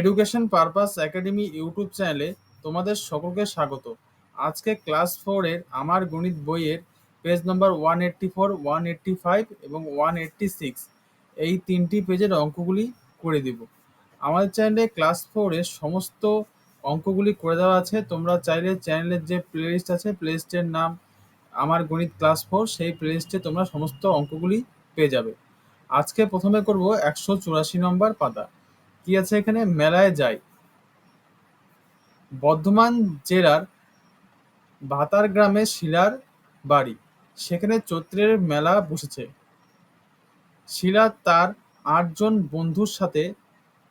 Education purpose academy YouTube চ্যানেলে তোমাদের সকলকে স্বাগত। আজকে ক্লাস ফোরের আমার গণিত বইয়ের page number one eighty four one eighty five এবং ওয়ান এইট্টি সিক্স এই তিনটি পেজের অঙ্কগুলি করে দিব। আমাদের চ্যানেলে ক্লাস ফোরের সমস্ত অঙ্কগুলি করে দেওয়া আছে। তোমরা চাইলে চ্যানেলের যে প্লেলিস্ট আছে প্লেলিস্টের নাম আমার গণিত ক্লাস ফোর সেই প্লেলিস্টে তোমরা সমস্ত অঙ্কগুলি পেয়ে যাবে। আজকে প্রথমে করব একশো চুরাশি নম্বর পাতা। কি আছে এখানে? মেলায় যাই। বর্ধমান জেলার ভাতার গ্রামে শিলার বাড়ি। সেখানে চৈত্রের মেলা বসেছে। শিলা তার আটজন বন্ধুর সাথে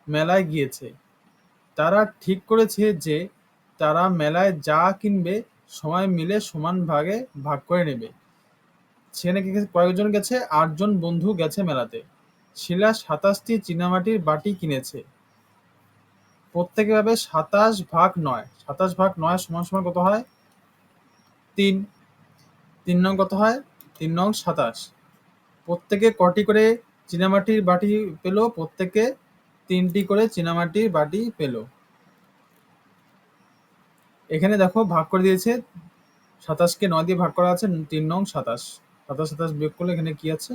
মেলায় গিয়েছে। তারা ঠিক করেছে যে তারা মেলায় যা কিনবে সবাই মিলে সমান ভাগে ভাগ করে নেবে। সেখানে কয়েকজন গেছে, আটজন বন্ধু গেছে মেলাতে। শিলা সাতাশটি চীনামাটির বাটি কিনেছে। প্রত্যেকে ভাবে সাতাশ ভাগ নয়। সাতাশ ভাগ নয় সমান সমান কত হয়? তিন। তিন নং কত হয়? তিন নং সাতাশ। প্রত্যেকে কটি করে চীনামাটির বাটি পেল? প্রত্যেকে তিনটি করে চীনামাটির বাটি পেল। এখানে দেখো ভাগ করে দিয়েছে। সাতাশকে নয় দিয়ে ভাগ করা আছে, তিন নং সাতাশ। সাতাশ সাতাশ বিয়োগ করলে এখানে কি আছে?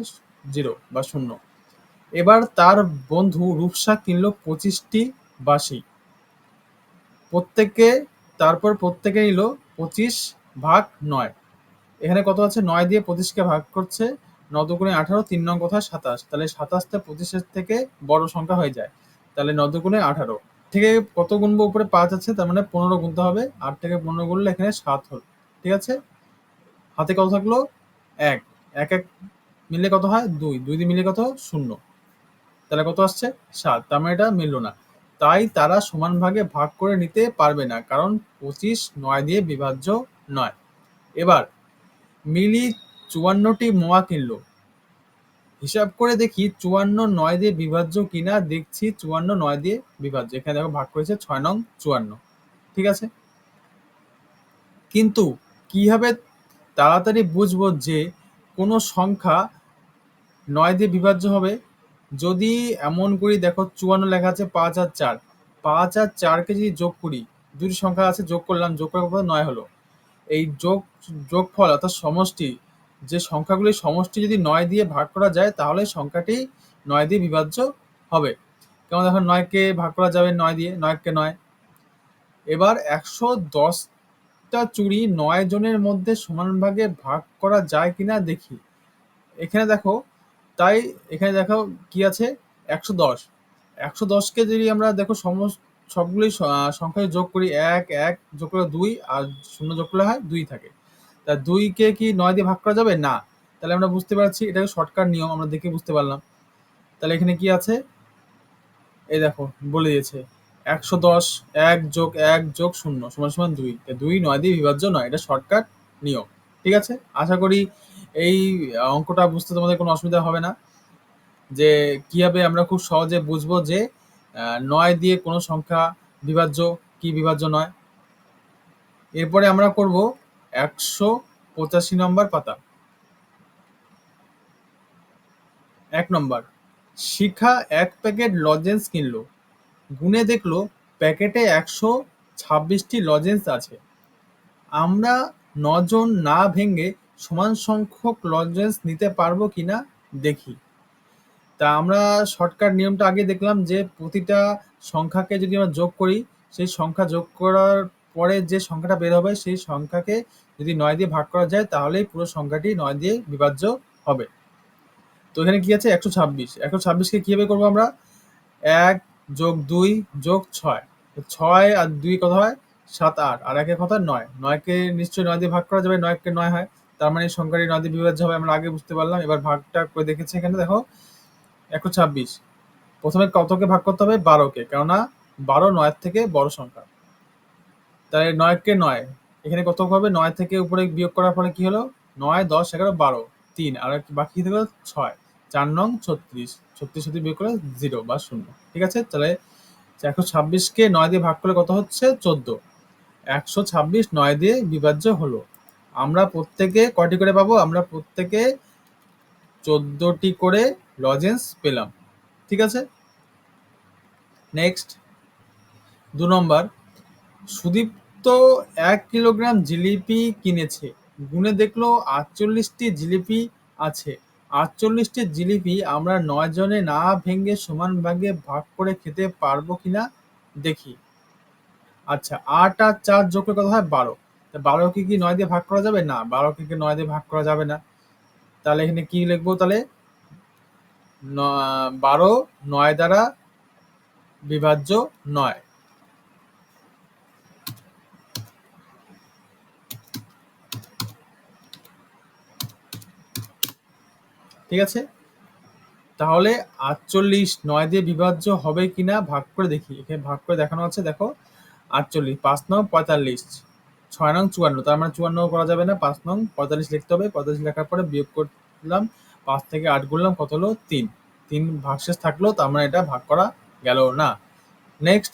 জিরো বা শূন্য। এবার তার বন্ধু রূপসা কিনলো পঁচিশটি বাসি। প্রত্যেকে, তারপর প্রত্যেকে নিল পঁচিশ ভাগ নয়। এখানে কত আছে? নয় দিয়ে পঁচিশকে ভাগ করছে নদগুণে আঠারো, তিন নং কোথায়? সাতাশ। তাহলে সাতাশটা পঁচিশের থেকে বড় সংখ্যা হয়ে যায়। তাহলে নদগুণে আঠারো। থেকে কত গুনবো উপরে পাঁচ আছে? তার মানে পনেরো গুনতে হবে। আট থেকে পনেরো গুনলে এখানে সাত হল। ঠিক আছে? হাতে কত থাকল? এক। এক এক মিললে কত হয়? দুই। দুই দিয়ে মিলে কত? শূন্য। তাহলে কত আসছে? সাত। তার মানে এটা মিললো না। তাই তারা সমান ভাগে ভাগ করে নিতে পারবে না, কারণ পঁচিশ নয় দিয়ে বিভাজ্য নয়। এবার, মিলি চুয়ান্নটি মোয়া কিনলো। হিসাব করে দেখি চুয়ান্ন নয় দিয়ে বিভাজ্য কিনা, দেখছি চুয়ান্ন নয় দিয়ে বিভাজ্য। এখানে দেখো ভাগ করেছে ছয় নং চুয়ান্ন। ঠিক আছে? কিন্তু কীভাবে তাড়াতাড়ি বুঝব যে কোনো সংখ্যা নয় দিয়ে বিভাজ্য হবে? যদি এমন করি, দেখো চুয়ান্ন লেখা আছে পাঁচ আর চার। পাঁচ আর চারকে যদি যোগ করি, দুটি সংখ্যা আছে, যোগ করলাম, যোগ করার পর নয় হলো। এই যোগ, যোগফল অর্থাৎ সমষ্টি, যে সংখ্যাগুলির সমষ্টি যদি নয় দিয়ে ভাগ করা যায়, তাহলে সংখ্যাটি নয় দিয়ে বিভাজ্য হবে। কেমন দেখো, নয়কে ভাগ করা যাবে নয় দিয়ে, নয়কে নয়। এবার একশো দশটা চুরি নয় জনের মধ্যে সমান ভাগে ভাগ করা যায় কিনা দেখি। এখানে দেখো তাই এখানে দেখো কি আছে? একশো দশ। একশো দশকে যদি আমরা দেখো সমস্ত সবগুলি সংখ্যায় যোগ করি, এক এক যোগ করে দুই আর শূন্য যোগ করলে হয় দুই থাকে। তা দুইকে কি নয় দিয়ে ভাগ করা যাবে? না। তাহলে আমরা বুঝতে পারছি এটাকে শর্টকাট নিয়ম আমরা দেখে বুঝতে পারলাম। তাহলে এখানে কি আছে? এই দেখো, বলে দিয়েছে, একশো দশ, এক যোগ এক যোগ শূন্য সমান সমান দুই। দুই নয় দিয়ে বিভাজ্য নয়, এটা শর্টকাট নিয়ম। ঠিক আছে? আশা করি এই অঙ্কটা বুঝতে তোমাদের কোনো অসুবিধা হবে না। যে কীভাবে আমরা খুব সহজে বুঝব যে নয় দিয়ে কোনো সংখ্যা বিভাজ্য কি বিভাজ্য নয়। এরপরে আমরা করব একশো পঁচাশি নম্বর পাতা। এক নম্বর শিখা এক প্যাকেট লজেন্স কিনলো। গুনে দেখল প্যাকেটে একশো ছাব্বিশটি লজেন্স আছে। আমরা নজন না ভেঙে সমান সংখ্যক লজেন্স নিতে পারব কিনা দেখি। তা আমরা শর্টকাট নিয়মটা আগে দেখলাম যে প্রতিটা সংখ্যাকে যদি আমরা যোগ করি, সেই সংখ্যা যোগ করার পরে যে সংখ্যাটা বের হবে, সেই সংখ্যাকে যদি নয় দিয়ে ভাগ করা যায়, তাহলেই পুরো সংখ্যাটি নয় দিয়ে বিভাজ্য হবে। তো এখানে কি আছে? একশো ছাব্বিশ। একশো ছাব্বিশকে কীভাবে করব আমরা? এক যোগ দুই যোগ ছয়। ছয় আর দুই কত হয়? সাত আট। আর একের কথা নয়। নয়কে নিশ্চয়ই নয় দিয়ে ভাগ করা যাবে, নয়কে নয় হয়। তার মানে নয় দিয়ে বিভাজ্য হবে, আমরা আগে বুঝতে পারলাম। এবার ভাগটা করে দেখেছি এখানে, দেখো, একশো ছাব্বিশ। প্রথমে কতকে ভাগ করতে হবে? বারোকে, কেননা বারো নয়ের থেকে বড় সংখ্যা। তাহলে নয়কে নয়, এখানে কত হবে? নয় থেকে উপরে বিয়োগ করার ফলে কি হলো? নয়, দশ, এগারো, বারো, তিন, আর বাকি থেকে ছয়। চার নং ছত্রিশ ছত্রিশ সাথে বিয়োগ করে জিরো বা শূন্য। ঠিক আছে? তাহলে একশো ছাব্বিশকে নয় দিয়ে ভাগ করলে কত হচ্ছে? চোদ্দ। একশো ছাব্বিশ নয় দিয়ে বিভাজ্য হলো। আমরা প্রত্যেকে কয়টি করে পাবো? আমরা প্রত্যেকে চোদ্দটি করে লজেন্স পেলাম। ঠিক আছে? নেক্সট দু নম্বর, সুদীপ্ত এক কিলোগ্রাম জিলিপি কিনেছে। গুনে দেখল আটচল্লিশটি জিলিপি আছে। আটচল্লিশটি জিলিপি আমরা নয় জনে না ভেঙে সমান ভাগে ভাগ করে খেতে পারব কিনা দেখি। আচ্ছা আট আর চার যোগ করে কত হয় বারো। বারোকে কি নয় দিয়ে ভাগ করা যাবে? না, বারোকে কি নয় দিয়ে ভাগ করা যাবে না। তাহলে এখানে কি লিখব তাহলে? বারো নয় দ্বারা বিভাজ্য নয়। ঠিক আছে? তাহলে আটচল্লিশ নয় দিয়ে বিভাজ্য হবে কিনা ভাগ করে দেখি। এখানে ভাগ করে দেখানো আছে, দেখো। আটচল্লিশ, পাঁচ নং পঁয়তাল্লিশ। ছয় নং চুয়ান্ন, তার মানে চুয়ান্ন করা যাবে না, পাঁচ নং পঁয়তাল্লিশ লিখতে হবে, পঁয়তাল্লিশ লেখার পরে বিয়োগ করলাম, পাঁচ থেকে আট গুনলাম, কত হলো? তিন। তিন ভাগশেষ থাকল তার মানে এটা ভাগ করা গেল না। নেক্সট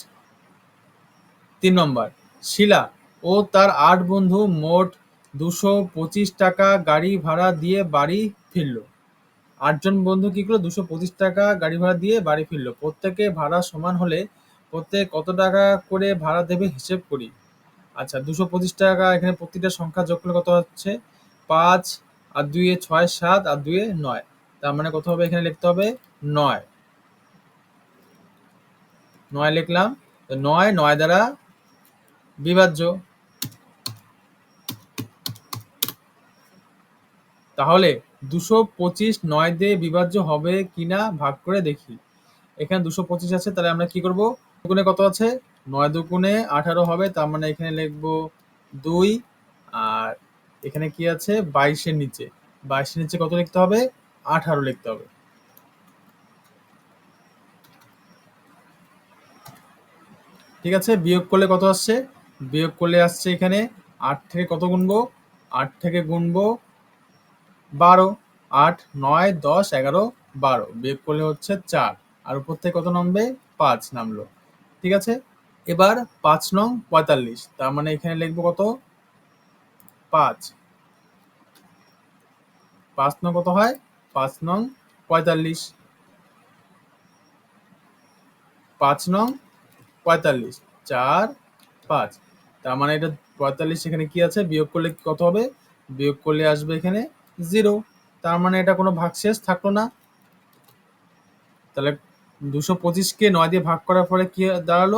তিন নম্বর। শিলা ও তার আট বন্ধু মোট দুশো পঁচিশ টাকা গাড়ি ভাড়া দিয়ে বাড়ি ফিরলো। আটজন বন্ধু কি করল? দুশো পঁচিশ টাকা গাড়ি ভাড়া দিয়ে বাড়ি ফিরলো। প্রত্যেকে ভাড়া সমান হলে প্রত্যেক কত টাকা করে ভাড়া দেবে হিসেব করি। আচ্ছা দুশো পঁচিশ টাকা এখানে প্রতিটা সংখ্যা যোগ করলে কত হচ্ছে? পাঁচ, আর দুইয়ে ছয়, সাত, আর দুইয়ে নয়। তার মানে কত হবে? এখানে লিখতে হবে নয়। নয় লিখলাম। নয় নয় দ্বারা বিভাজ্য। তাহলে দুশো পঁচিশ নয় দিয়ে বিভাজ্য হবে কিনা ভাগ করে দেখি। এখানে দুশো পঁচিশ আছে, তাহলে আমরা কি করব? কত আছে? নয় দুগুণে আঠারো হবে, তার মানে এখানে লিখব দুই, আর এখানে কি আছে? বাইশের নিচে। বাইশের নিচে কত লিখতে হবে? আঠারো লিখতে হবে। ঠিক আছে? বিয়োগ করলে কত আসছে? বিয়োগ করলে আসছে এখানে আট থেকে কত গুনবো আট থেকে গুনবো বারো। আট, নয়, দশ, এগারো, বারো। বিয়োগ করলে হচ্ছে চার। আর উপর থেকে কত নামবে? পাঁচ নামলো। ঠিক আছে? এবার পাঁচ নং পঁয়তাল্লিশ, তার মানে এখানে লিখব কত? পাঁচ। পাঁচ নং কত হয়? পাঁচ নং পঁয়তাল্লিশ। পাঁচ নং পঁয়তাল্লিশ, চার, পাঁচ। তার মানে এটা পঁয়তাল্লিশ এখানে কি আছে? বিয়োগ করলে কত হবে? বিয়োগ করলে আসবে এখানে জিরো। তার মানে এটা কোনো ভাগশেষ থাকল না। তাহলে দুশো পঁচিশকে নয় দিয়ে ভাগ করার ফলে কি দাঁড়াল?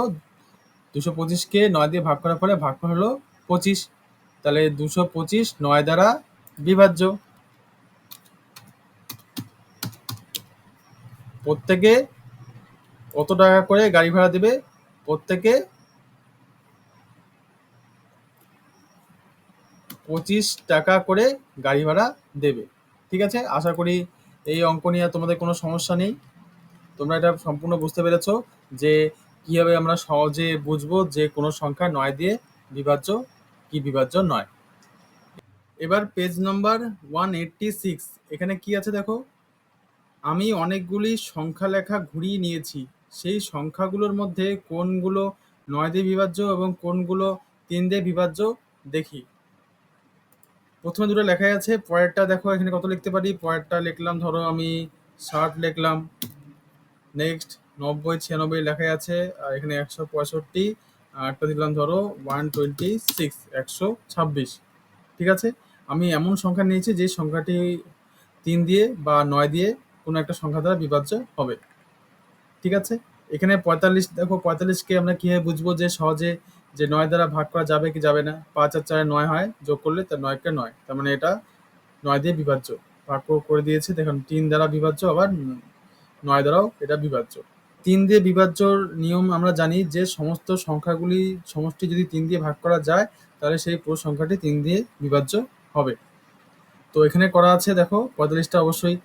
দুশো পঁচিশকে নয় দিয়ে ভাগ করার ফলে ভাগ করা হলো পঁচিশ। তাহলে দুশো পঁচিশ নয় দ্বারা বিভাজ্য। প্রত্যেকে কত টাকা করে গাড়ি ভাড়া দেবে? প্রত্যেকে পঁচিশ টাকা করে গাড়ি ভাড়া দেবে। ঠিক আছে? আশা করি এই অঙ্ক নিয়ে তোমাদের কোনো সমস্যা নেই। তোমরা এটা সম্পূর্ণ বুঝতে পেরেছ যে কীভাবে আমরা সহজে বুঝব যে কোনো সংখ্যা নয় দিয়ে বিভাজ্য কি বিভাজ্য নয়? এবার page number one eighty six এখানে কি আছে দেখো? আমি অনেকগুলি সংখ্যা লেখা ঘুরিয়ে নিয়েছি। সেই সংখ্যাগুলোর মধ্যে কোনগুলো নয় দিয়ে বিভাজ্য এবং কোনগুলো তিন দিয়ে বিভাজ্য দেখি। প্রথমে দুটো লেখাই আছে পয়েরটা দেখো এখানে কত লিখতে পারি? পয়েরটা লিখলাম, ধরো আমি ষাট লিখলাম। নেক্সট নব্বই, ছিয়ানব্বই লেখাই আছে, আর এখানে একশো পঁয়ষট্টি, আর একটা দিলাম ধরো ওয়ান টোয়েন্টি সিক্স একশো ছাব্বিশ। ঠিক আছে? আমি এমন সংখ্যা নিয়েছি যে সংখ্যাটি তিন দিয়ে বা নয় দিয়ে কোনো একটা সংখ্যা দ্বারা বিভাজ্য হবে। ঠিক আছে? এখানে পঁয়তাল্লিশ, দেখো পঁয়তাল্লিশকে আমরা কীভাবে বুঝব যে সহজে যে নয় দ্বারা ভাগ করা যাবে কি যাবে না? পাঁচ আর চারে নয় হয়, যোগ করলে তার নয়কে নয়। তার মানে এটা নয় দিয়ে বিভাজ্য। ভাগ করে দিয়েছে, দেখুন, তিন দ্বারা বিভাজ্য, আবার নয় দ্বারাও এটা বিভাজ্য। তিন দিয়ে বিভাজ্যর নিয়ম আমরা জানি যে সমস্ত সংখ্যাগুলি, সমষ্টি যদি তিন দিয়ে ভাগ করা যায়, তাহলে সেই পুরো সংখ্যাটি তিন দিয়ে বিভাজ্য হবে। তো এখানে করা আছে, দেখো, পঁয়তাল্লিশটা অবশ্যই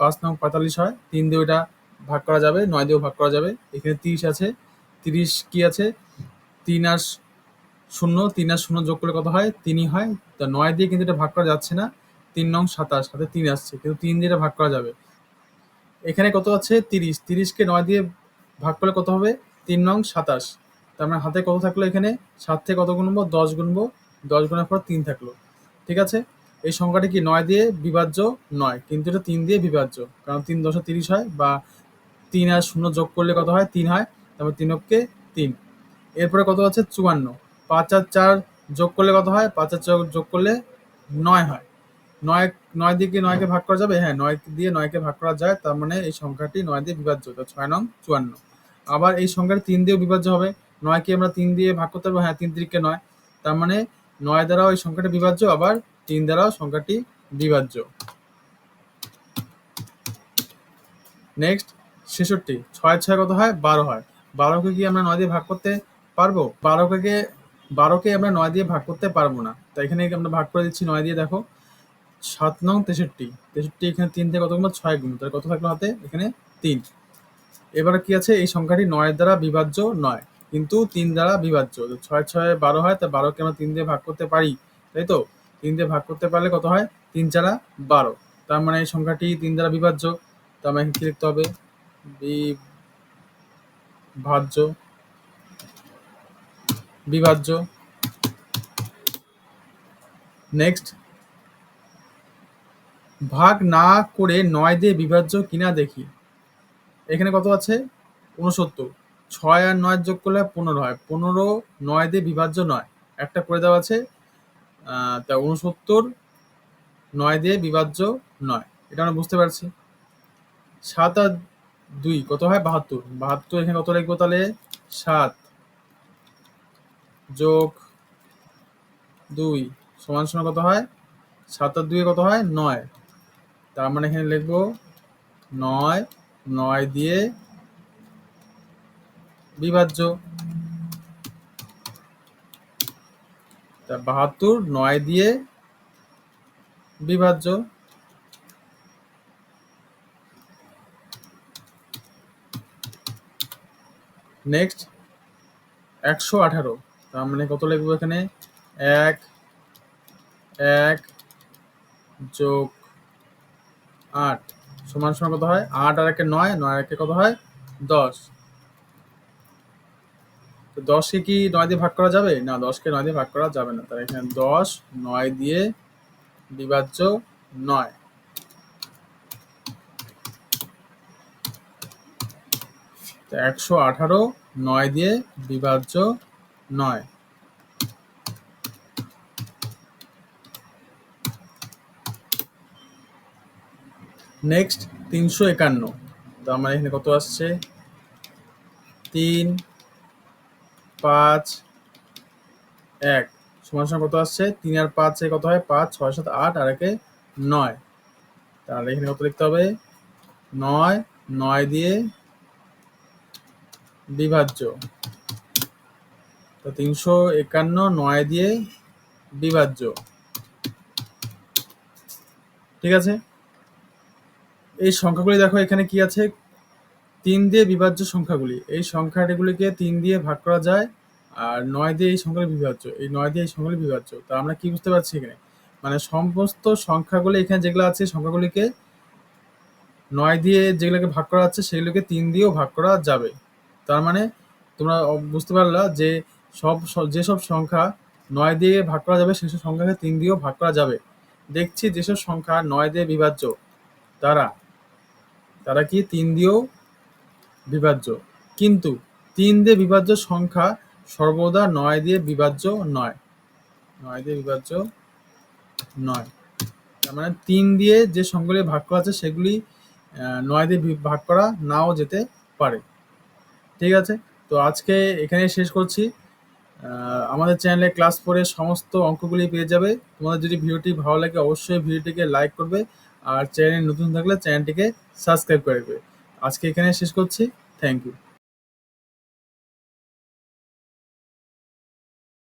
পাঁচ নং পঁয়তাল্লিশ হয়, তিন দিয়ে ওটা ভাগ করা যাবে, নয় দিয়েও ভাগ করা যাবে। এখানে তিরিশ আছে, তিরিশ কি আছে? তিন আর শূন্য, তিন আর শূন্য যোগ করলে কত হয়? তিনই হয়। তা নয় দিয়ে কিন্তু এটা ভাগ করা যাচ্ছে না, তিন নং সাতাশ, সাথে তিন আসছে, কিন্তু তিন দিয়ে এটা ভাগ করা যাবে। এখানে কত আছে? তিরিশ। তিরিশকে নয় দিয়ে ভাগ করলে কত হবে? তিন নং সাতাশ। তার মানে হাতে কত থাকল এখানে? সাত থেকে কত গুনবো? দশ গুনবো। দশ গুণার পর তিন থাকল। ঠিক আছে? এই সংখ্যাটি কি নয় দিয়ে বিভাজ্য নয়? কিন্তু এটা তিন দিয়ে বিভাজ্য। কারণ তিন দশ তিরিশ হয় বা তিন আর শূন্য যোগ করলে কত হয়? তিন হয়। তারপর তিনককে তিন। এরপরে কত আছে? চুয়ান্ন। পাঁচ আর চার যোগ করলে কত হয়? পাঁচ আর চার যোগ করলে নয় হয়। নয় নয় দিয়ে কি নয়কে ভাগ করা যাবে? হ্যাঁ নয় দিয়ে নয়কে ভাগ করা যায়, তার মানে এই সংখ্যাটি নয় দিয়ে বিভাজ্য ছয় নং চুয়ান্ন। আবার এই সংখ্যাটি তিন দিয়েও বিভাজ্য হবে। নয়কে আমরা তিন দিয়ে ভাগ করতে পারব হ্যাঁ তিন তিরিকে নয়। তার মানে নয় দ্বারাও এই সংখ্যাটি বিভাজ্য, আবার তিন দ্বারাও সংখ্যাটি বিভাজ্য। নেক্সট ছেষট্টি। ছয় ছয় কত হয়? বারো হয়। বারোকে কি আমরা নয় দিয়ে ভাগ করতে পারব? বারোকে বারোকে আমরা নয় দিয়ে ভাগ করতে পারব না। তাই এখানে আমরা ভাগ করে দিচ্ছি, নয় দিয়ে দেখো। সাত নং তেষট্টি। তেষট্টি এখানে তিন থেকে কত গুণ? ছয় গুণ। তাহলে কত থাকল হাতে? এখানে তিন। এবারে কি আছে? এই সংখ্যাটি নয়ের দ্বারা বিভাজ্য নয়, কিন্তু তিন দ্বারা বিভাজ্য। ছয় ছয় বারো হয়, তা বারোকে আমরা তিন দিয়ে ভাগ করতে পারি। তাই তো? তিন দিয়ে ভাগ করতে পারলে কত হয়? তিন চারা বারো। তার মানে এই সংখ্যাটি তিন দ্বারা বিভাজ্য। তো আমরা এখানে কি লিখতে হবে? বিভাজ্য। বিভাজ্য। নেক্সট ভাগ না করে নয় দিয়ে বিভাজ্য কিনা দেখি। এখানে কত আছে? উনসত্তর ছয় আর নয় যোগ করলে পনেরো হয়। পনেরো, নয় দিয়ে বিভাজ্য নয়। একটা করে দেওয়া আছে। তা উনসত্তর নয় দিয়ে বিভাজ্য নয়। এটা আমরা বুঝতে পারছি। সাত আর দুই কত হয়? বাহাত্তর। বাহাত্তর এখানে কত লিখব তাহলে? সাত যোগ দুই সমান সমান কত হয়? সাত আর দুই কত হয়? নয়। তার মানে এখানে লিখব নয় নয় দিয়ে বিভাজ্য। তা বাহাত্তর, নয় দিয়ে বিভাজ্য। নেক্সট, একশো আঠারো। তার মানে কত লিখব এখানে? এক এক যোগ আট। সমান সমান কত হয়? আট আর একে নয় নয় আর একে কত হয়? দশ। তো দশকে কি নয় দিয়ে ভাগ করা যাবে? না, দশকে নয় দিয়ে ভাগ করা যাবে না। তাহলে এখানে দশ নয় দিয়ে বিভাজ্য নয়। একশো আঠারো নয় দিয়ে বিভাজ্য নয়। নেক্সট তিনশো একান্ন। তো আমার এখানে কত আসছে? তিন, পাঁচ, এক। সমান সমান কত আসছে? তিন আর পাঁচে কত হয়? পাঁচ, ছয়, সাত, আট, আর একে নয়। তাহলে এখানে কত লিখতে হবে? নয় নয় দিয়ে বিভাজ্য। তো তিনশো একান্ন, নয় দিয়ে বিভাজ্য। ঠিক আছে? এই সংখ্যাগুলি দেখো, এখানে কি আছে? তিন দিয়ে বিভাজ্য সংখ্যাগুলি। এই সংখ্যাগুলিকে তিন দিয়ে ভাগ করা যায় আর নয় দিয়ে এই সংখ্যাগুলি বিভাজ্য। এই নয় দিয়ে এই সংখ্যাগুলি বিভাজ্য। তা আমরা কি বুঝতে পারছি এখানে? মানে সমস্ত সংখ্যাগুলি এখানে যেগুলো আছে, সংখ্যাগুলিকে নয় দিয়ে যেগুলোকে ভাগ করা যাচ্ছে সেগুলোকে তিন দিয়েও ভাগ করা যাবে। তার মানে তোমরা বুঝতে পারলা যে সব যেসব সংখ্যা নয় দিয়ে ভাগ করা যাবে সেসব সংখ্যাকে তিন দিয়েও ভাগ করা যাবে। দেখছি যেসব সংখ্যা নয় দিয়ে বিভাজ্য। তারা তারা কি তিন দিয়েও বিভাজ্য? কিন্তু তিন দিয়ে বিভাজ্য সংখ্যা সর্বদা নয় দিয়ে বিভাজ্য নয়। নয় দিয়ে বিভাজ্য নয়। তার মানে তিন দিয়ে যে সংখ্যাগুলি ভাগ করা আছে, সেগুলি নয় দিয়ে ভাগ করা নাও যেতে পারে। ঠিক আছে? তো আজকে এখানে শেষ করছি। আমাদের চ্যানেলে ক্লাস ফোরের সমস্ত অঙ্কগুলি পেয়ে যাবে। তোমাদের যদি ভিডিওটি ভালো লাগে, অবশ্যই ভিডিওটিকে লাইক করবে আর চ্যানেল নতুন থাকলে চ্যানেলটিকে সাবস্ক্রাইব করে দেবে আজকে এখানে শেষ করছি। Thank you